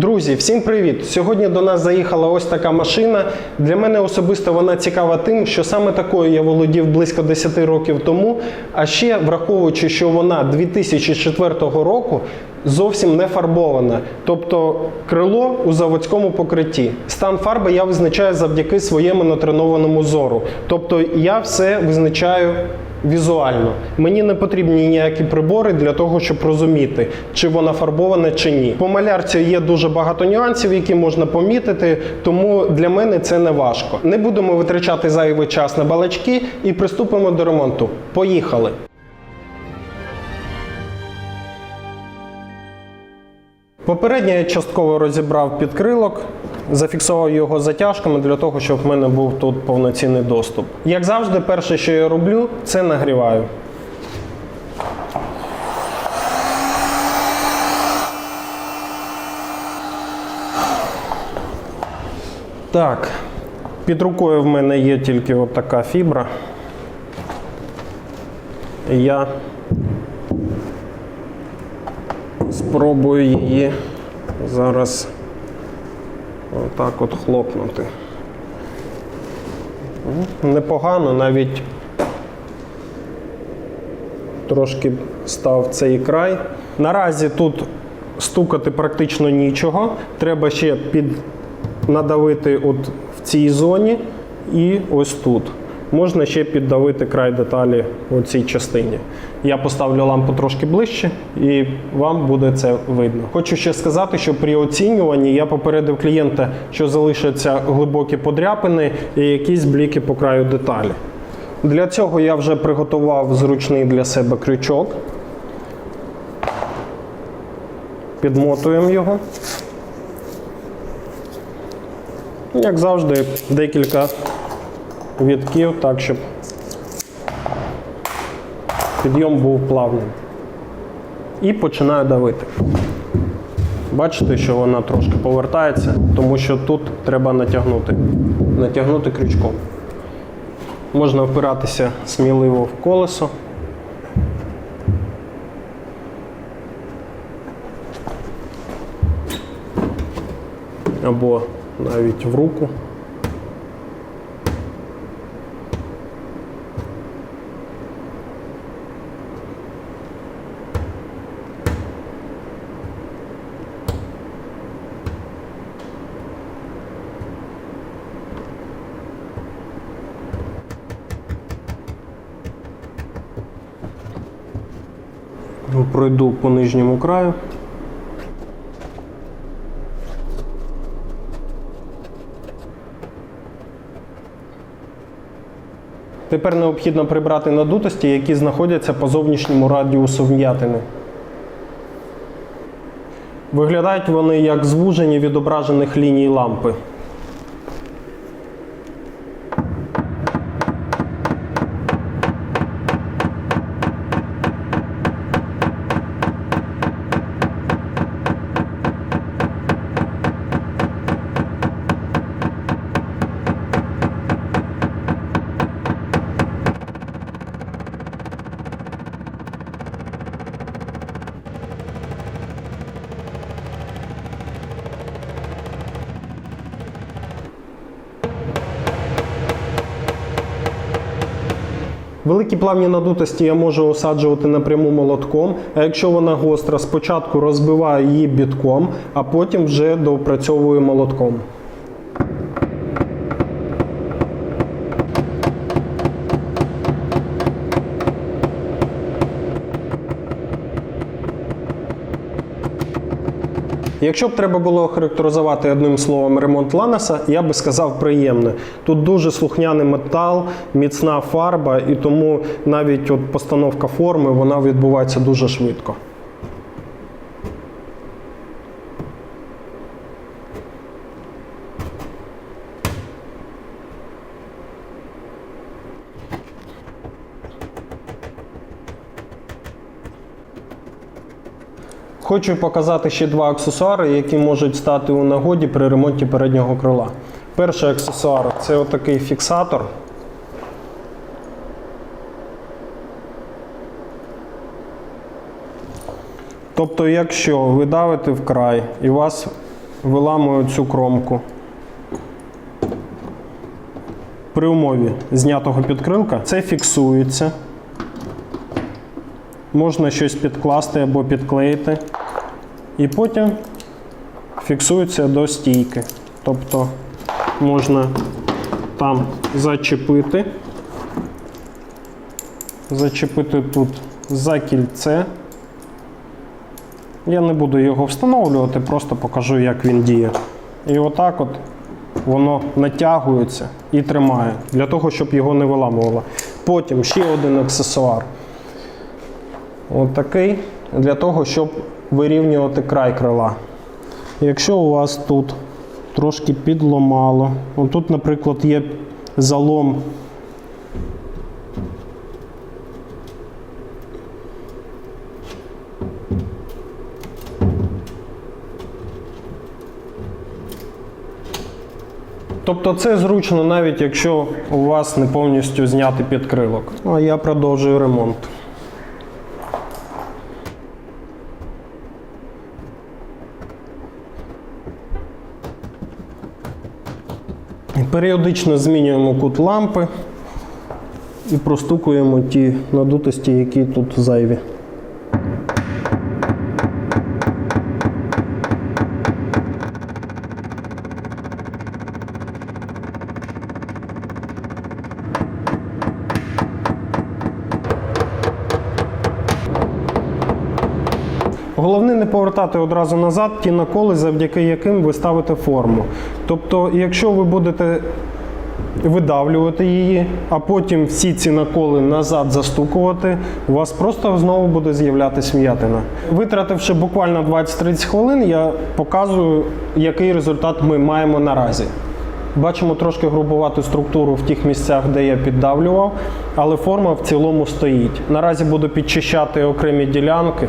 Друзі, всім привіт! Сьогодні до нас заїхала ось така машина. Для мене особисто вона цікава тим, що саме такою я володів близько 10 років тому. А ще враховуючи, що вона 2004 року зовсім не фарбована, тобто крило у заводському покритті. Стан фарби я визначаю завдяки своєму натренованому зору. Тобто я все визначаю візуально. Мені не потрібні ніякі прибори для того, щоб розуміти, чи вона фарбована чи ні. По малярці є дуже багато нюансів, які можна помітити, тому для мене це не важко. Не будемо витрачати зайвий час на балачки і приступимо до ремонту. Поїхали! Попередньо я частково розібрав підкрилок, зафіксував його затяжками для того, щоб в мене був тут повноцінний доступ. Як завжди, перше, що я роблю, це нагріваю. Так, під рукою в мене є тільки от така фібра. І Я спробую її зараз отак от хлопнути. Непогано, навіть трошки став цей край. Наразі тут стукати практично нічого. Треба ще під надавити от в цій зоні і ось тут. Можна ще піддавити край деталі у цій частині. Я поставлю лампу трошки ближче і вам буде це видно. Хочу ще сказати, що при оцінюванні я попередив клієнта, що залишаться глибокі подряпини і якісь бліки по краю деталі. Для цього я вже приготував зручний для себе крючок. Підмотуємо його. Як завжди, декілька вітків, так, щоб підйом був плавним. І починаю давити. Бачите, що вона трошки повертається, тому що тут треба натягнути. Натягнути крючком. Можна впиратися сміливо в колесо. Або навіть в руку. Пройду по нижньому краю. Тепер необхідно прибрати надутості, які знаходяться по зовнішньому радіусу вм'ятини. Виглядають вони як звужені відображених ліній лампи. Великі плавні надутості я можу осаджувати напряму молотком, а якщо вона гостра, спочатку розбиваю її бітком, а потім вже доопрацьовую молотком. Якщо б треба було характеризувати одним словом ремонт Ланаса, я би сказав приємне. Тут дуже слухняний метал, міцна фарба, і тому навіть от постановка форми вона відбувається дуже швидко. Хочу показати ще два аксесуари, які можуть стати у нагоді при ремонті переднього крила. Перший аксесуар це отакий фіксатор. Тобто, якщо ви давите вкрай і вас виламую цю кромку. При умові знятого підкрилка це фіксується. Можна щось підкласти або підклеїти. І потім фіксується до стійки. Тобто можна там зачепити, зачепити тут за кільце. Я не буду його встановлювати, просто покажу, як він діє. І отак от воно натягується і тримає, для того, щоб його не виламувало. Потім ще один аксесуар. От такий, для того, щоб вирівнювати край крила. Якщо у вас тут трошки підломало, тут, наприклад, є залом Тобто це зручно навіть якщо у вас не повністю знятий підкрилок. А я продовжую ремонт. Періодично змінюємо кут лампи і простукуємо ті надутості, які тут зайві. Головне не повертати одразу назад ті наколи, завдяки яким ви ставите форму. Тобто, якщо ви будете видавлювати її, а потім всі ці наколи назад застукувати, у вас просто знову буде з'являтися м'ятина. Витративши буквально 20-30 хвилин, я показую, який результат ми маємо наразі. Бачимо трошки грубувату структуру в тих місцях, де я піддавлював, але форма в цілому стоїть. Наразі буду підчищати окремі ділянки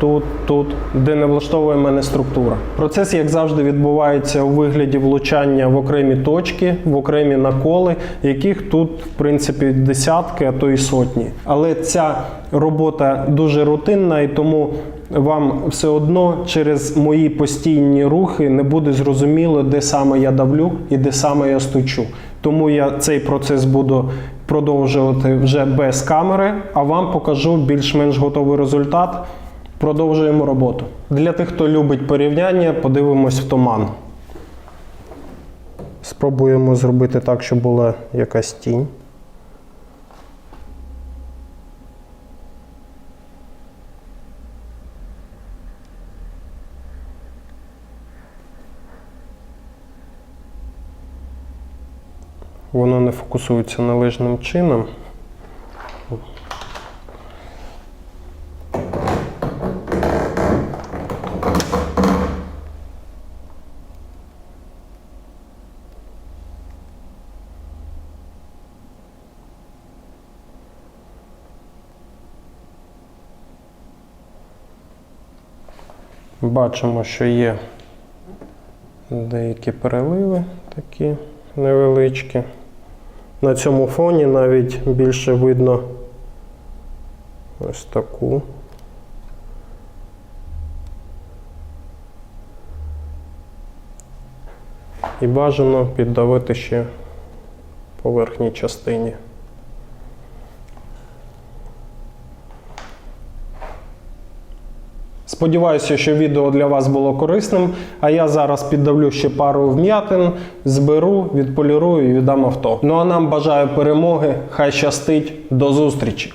тут, тут, де не влаштовує мене структура. Процес, як завжди, відбувається у вигляді влучання в окремі точки, в окремі наколи, яких тут, в принципі, десятки, а то і сотні. Але ця робота дуже рутинна, і тому вам все одно через мої постійні рухи не буде зрозуміло, де саме я давлю і де саме я стучу. Тому я цей процес буду продовжувати вже без камери, а вам покажу більш-менш готовий результат. Продовжуємо роботу. Для тих, хто любить порівняння, подивимось в туман. Спробуємо зробити так, щоб була якась тінь. Воно не фокусується належним чином. Бачимо, що є деякі переливи такі невеличкі. На цьому фоні навіть більше видно ось таку. І бажано піддавити ще по верхній частині. Сподіваюся, що відео для вас було корисним. А я зараз піддавлю ще пару вм'ятин, зберу, відполірую і віддам авто. Ну а нам бажаю перемоги. Хай щастить. До зустрічі!